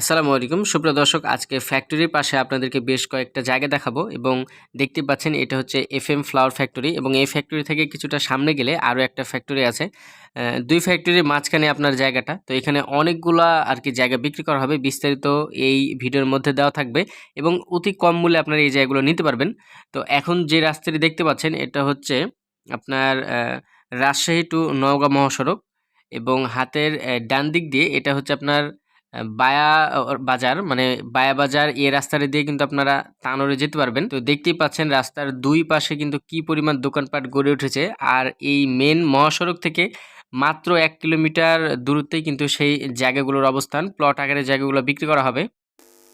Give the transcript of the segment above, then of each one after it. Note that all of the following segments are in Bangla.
আসসালামু আলাইকুম। সুপ্রিয় দর্শক, আজকে ফ্যাক্টরির পাশে আপনাদেরকে বেশ কয়েকটা জায়গা দেখাবো এবং দেখতে পাচ্ছেন এটা হচ্ছে এফ এম ফ্লাওয়ার ফ্যাক্টরি এবং এই ফ্যাক্টরি থেকে কিছুটা সামনে গেলে আরও একটা ফ্যাক্টরি আছে। দুই ফ্যাক্টরির মাঝখানে আপনার জায়গাটা। তো এখানে অনেকগুলা আর কি জায়গা বিক্রি করা হবে। বিস্তারিত এই ভিডিওর মধ্যে দেওয়া থাকবে এবং অতি কম মূল্যে আপনারা এই জায়গাগুলো নিতে পারবেন। তো এখন যে রাস্তাটি দেখতে পাচ্ছেন, এটা হচ্ছে আপনার রাজশাহী টু নওগাঁ মহাসড়ক এবং হাতের ডান দিক দিয়ে এটা হচ্ছে আপনার বায়া বাজার মানে বায়া বাজার এই রাস্তাটা দিয়ে কিন্তু আপনারা তানোরে যেতে পারবেন। তো দেখতেই পাচ্ছেন রাস্তার দুই পাশে কিন্তু কি পরিমাণ দোকানপাট গড়ে উঠেছে। আর এই মেন মহাসড়ক থেকে মাত্র এক কিলোমিটার দূরত্বেই কিন্তু সেই জায়গাগুলোর অবস্থান। প্লট আকারে জায়গাগুলো বিক্রি করা হবে।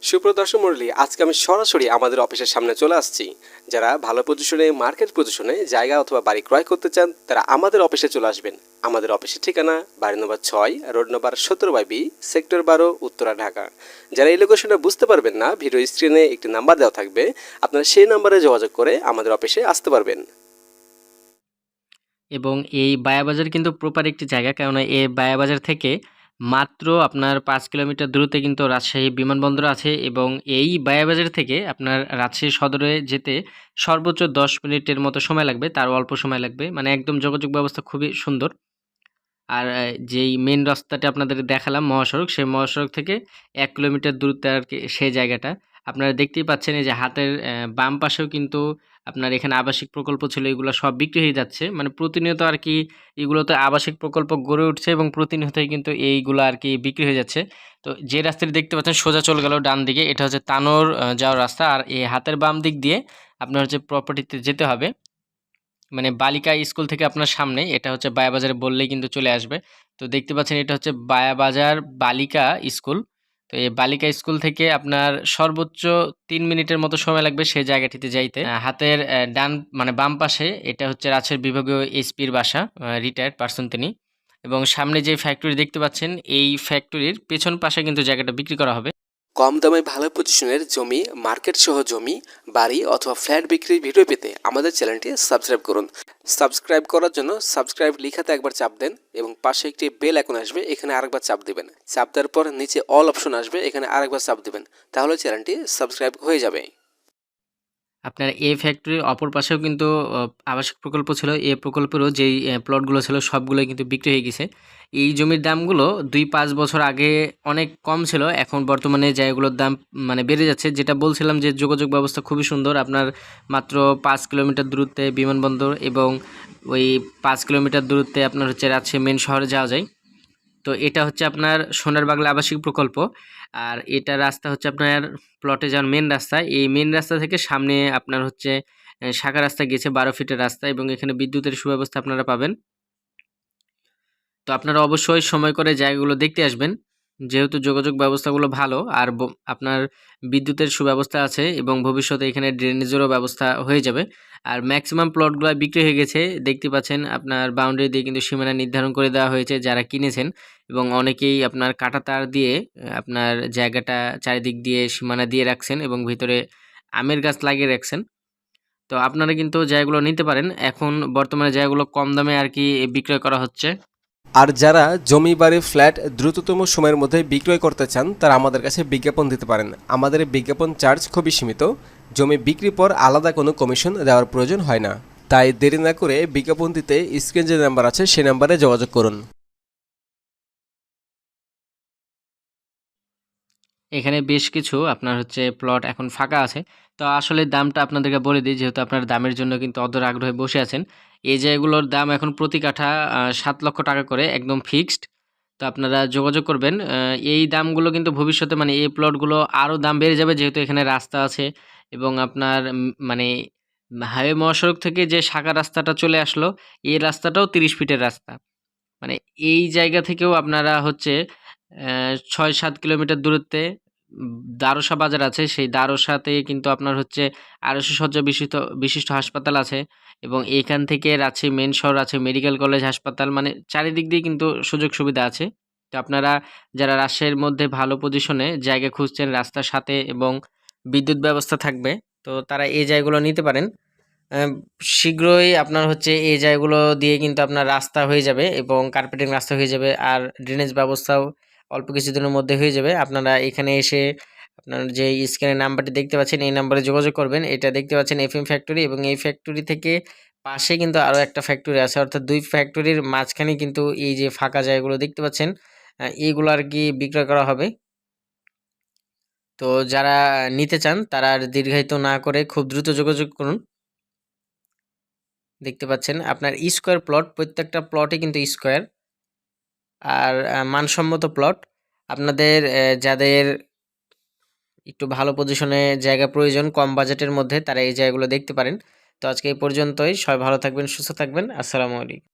সুপ্রদর্শক মণ্ডলী, আজকে আমি সরাসরি আমাদের অফিসের সামনে চলে আসছি। যারা ভালো পজিশনে মার্কেট পজিশনে জায়গা অথবা বাড়ি ক্রয় করতে চান, তারা আমাদের অফিসে চলে আসবেন। আমাদের অফিসের ঠিকানা বাড়ি নম্বর ছয়, রোড নম্বর সতেরো বাই বি, সেক্টর বারো, উত্তরা, ঢাকা। যারা এই লোকেশনটা বুঝতে পারবেন না, ভিডিও স্ক্রিনে একটি নাম্বার দেওয়া থাকবে। আপনারা সেই নাম্বারে যোগাযোগ করে আমাদের অফিসে আসতে পারবেন। এবং এই বায়াবাজার কিন্তু প্রপার একটি জায়গা, কেননা এই বায়াবাজার থেকে মাত্র আপনার পাঁচ কিলোমিটার দূরত্বে কিন্তু রাজশাহী বিমানবন্দর আছে এবং এই বায়াবাজার থেকে আপনার রাজশাহী সদরে যেতে সর্বোচ্চ দশ মিনিটের মতো সময় লাগবে, তার অল্প সময় লাগবে। মানে একদম যোগাযোগ ব্যবস্থা খুবই সুন্দর। আর যেই মেন রাস্তাটা আপনাদের দেখালাম মহাসড়ক, সেই মহাসড়ক থেকে এক কিলোমিটার দূরত্বে আর কি সেই জায়গাটা। আপনারা দেখতেই পাচ্ছেন এই যে হাতের বাম পাশেও কিন্তু আপনার এখানে আবাসিক প্রকল্প ছিল, এগুলো সব বিক্রি হয়ে যাচ্ছে। মানে প্রতিনিয়ত আর কি এগুলোতে আবাসিক প্রকল্প গড়ে উঠছে এবং প্রতিনিয়তই কিন্তু এইগুলো আর কি বিক্রি হয়ে যাচ্ছে। তো যে রাস্তাটি দেখতে পাচ্ছেন সোজা চলে গেল ডান দিকে, এটা হচ্ছে তানোর যাওয়ার রাস্তা। আর এই হাতের বাম দিক দিয়ে আপনার হচ্ছে প্রপার্টিতে যেতে হবে। মানে বালিকা স্কুল থেকে আপনার সামনে, এটা হচ্ছে বায়াবাজারে বললেই কিন্তু চলে আসবে। তো দেখতে পাচ্ছেন এটা হচ্ছে বায়াবাজার বালিকা স্কুল। তো এই বালিকা স্কুল থেকে আপনার সর্বোচ্চ তিন মিনিটের মতো সময় লাগবে সেই জায়গাটিতে যাইতে। হাতের ডান মানে বাম পাশে এটা হচ্ছে রাজশাহী বিভাগীয় এসপির বাসা রিটায়ার্ড পার্সন তিনি। এবং সামনে যে ফ্যাক্টরি দেখতে পাচ্ছেন, এই ফ্যাক্টরির পেছন পাশে কিন্তু জায়গাটা বিক্রি করা হবে। কম দামে ভালো পজিশনের জমি মার্কেট সহ জমি, বাড়ি অথবা ফ্ল্যাট বিক্রির ভিডিও পেতে আমাদের চ্যানেলটি সাবস্ক্রাইব করুন। সাবস্ক্রাইব করার জন্য সাবস্ক্রাইব লিখাতে একবার চাপ দেন এবং পাশে একটি বেল এখন আসবে, এখানে আরেকবার চাপ দেবেন। চাপ দেওয়ার পর নিচে অল অপশন আসবে, এখানে আরেকবার চাপ দেবেন। তাহলে চ্যানেলটি সাবস্ক্রাইব হয়ে যাবে। আপনার এ ফ্যাক্টরির অপর পাশেও কিন্তু আবাসিক প্রকল্প ছিল। এ প্রকল্পেরও যেই প্লটগুলো ছিল সবগুলোই কিন্তু বিক্রি হয়ে গেছে। এই জমির দামগুলো দুই পাঁচ বছর আগে অনেক কম ছিল। এখন বর্তমানে জায়গাগুলোর দাম মানে বেড়ে যাচ্ছে। যেটা বলছিলাম যে যোগাযোগ ব্যবস্থা খুবই সুন্দর। আপনার মাত্র পাঁচ কিলোমিটার দূরত্বে বিমানবন্দর এবং ওই পাঁচ কিলোমিটার দূরত্বে আপনার হচ্ছে রাজশাহী মেন শহরে যাওয়া যায়। তো এটা হচ্ছে আপনার সোনার বাংলা আবাসিক প্রকল্প। আর এটা রাস্তা হচ্ছে আপনার প্লটে যাওয়ার মেন রাস্তা। এই মেন রাস্তা থেকে সামনে আপনার হচ্ছে শাখা রাস্তা গেছে বারো ফিটের রাস্তা এবং এখানে বিদ্যুতের সুব্যবস্থা আপনারা পাবেন। তো আপনারা অবশ্যই সময় করে জায়গাগুলো দেখতে আসবেন। যেহেতু যোগাযোগ ব্যবস্থাগুলো ভালো আর আপনার বিদ্যুতের সুব্যবস্থা আছে এবং ভবিষ্যতে এখানে ড্রেনেজেরও ব্যবস্থা হয়ে যাবে। আর ম্যাক্সিমাম প্লটগুলো বিক্রি হয়ে গেছে। দেখতে পাচ্ছেন আপনার বাউন্ডারি দিয়ে কিন্তু সীমানা নির্ধারণ করে দেওয়া হয়েছে যারা কিনেছেন। এবং অনেকেই আপনার কাঁটা তার দিয়ে আপনার জায়গাটা চারিদিক দিয়ে সীমানা দিয়ে রাখছেন এবং ভিতরে আমের গাছ লাগিয়ে রাখছেন। তো আপনারা কিন্তু জায়গাগুলো নিতে পারেন। এখন বর্তমানে জায়গাগুলো কম দামে আর কি বিক্রয় করা হচ্ছে। আর যারা জমি, বাড়ি, ফ্ল্যাট দ্রুততম সময়ের মধ্যে বিক্রয় করতে চান, তারা আমাদের কাছে বিজ্ঞাপন দিতে পারেন। আমাদের বিজ্ঞাপন চার্জ খুবই সীমিত। জমি বিক্রির পর আলাদা কোনো কমিশন দেওয়ার প্রয়োজন হয় না। তাই দেরি না করে বিজ্ঞাপন দিতে স্ক্রিন যে নাম্বার আছে সেই নাম্বারে যোগাযোগ করুন। এখানে বেশ কিছু আপনার হচ্ছে প্লট এখন ফাঁকা আছে। তো আসলে দামটা আপনাদেরকে বলে দিই, যেহেতু আপনার দামের জন্য কিন্তু অদর আগ্রহে বসে আছেন। এই জায়গাগুলোর দাম এখন প্রতি কাঠা সাত লক্ষ টাকা করে একদম ফিক্সড তো আপনারা যোগাযোগ করবেন। এই দামগুলো কিন্তু ভবিষ্যতে মানে এই প্লটগুলো আরও দাম বেড়ে যাবে, যেহেতু এখানে রাস্তা আছে এবং আপনার মানে হাইওয়ে মহাসড়ক থেকে যে শাখা রাস্তাটা চলে আসলো, এই রাস্তাটাও তিরিশ ফিটের রাস্তা। মানে এই জায়গা থেকেও আপনারা হচ্ছে ছয় সাত কিলোমিটার দূরত্বে দারোসা বাজার আছে। সেই দারোসাতে কিন্তু আপনার হচ্ছে আড়াইশো শয্যা বিশিষ্ট বিশিষ্ট হাসপাতাল আছে এবং এখান থেকে রাজশাহী মেন শহর আছে মেডিকেল কলেজ হাসপাতাল মানে চারিদিক দিয়ে কিন্তু সুযোগ সুবিধা আছে। তো আপনারা যারা রাজশাহীর মধ্যে ভালো পজিশনে জায়গা খুঁজছেন, রাস্তার সাথে এবং বিদ্যুৎ ব্যবস্থা থাকবে, তো তারা এই জায়গাগুলো নিতে পারেন। শীঘ্রই আপনার হচ্ছে এই জায়গাগুলো দিয়ে কিন্তু আপনার রাস্তা হয়ে যাবে এবং কার্পেটিং রাস্তা হয়ে যাবে আর ড্রেনেজ ব্যবস্থাও অল্প কিছুদিনের মধ্যে হয়ে যাবে। আপনারা এখানে এসে আপনার যে স্ক্রিনের নাম্বারটি দেখতে পাচ্ছেন, এই নাম্বারে যোগাযোগ করবেন। এটা দেখতে পাচ্ছেন এফ এম ফ্যাক্টরি এবং এই ফ্যাক্টরি থেকে পাশে কিন্তু আরও একটা ফ্যাক্টরি আছে। অর্থাৎ দুই ফ্যাক্টরির মাঝখানে কিন্তু এই যে ফাঁকা জায়গাগুলো দেখতে পাচ্ছেন এইগুলো আর কি বিক্রয় করা হবে। তো যারা নিতে চান, তারা আর দীর্ঘায়িত না করে খুব দ্রুত যোগাযোগ করুন। দেখতে পাচ্ছেন, আপনার স্কোয়ার প্লট প্রত্যেকটা প্লটই কিন্তু স্কোয়ার আর মানসম্মত প্লট আপনাদের যাদের একটু ভালো পজিশনে জায়গা প্রয়োজন কম বাজেটের মধ্যে, তারা এই জায়গাগুলো দেখতে পারেন। তো আজকে এই পর্যন্তই। সবাই ভালো থাকবেন, সুস্থ থাকবেন। আসসালামু আলাইকুম।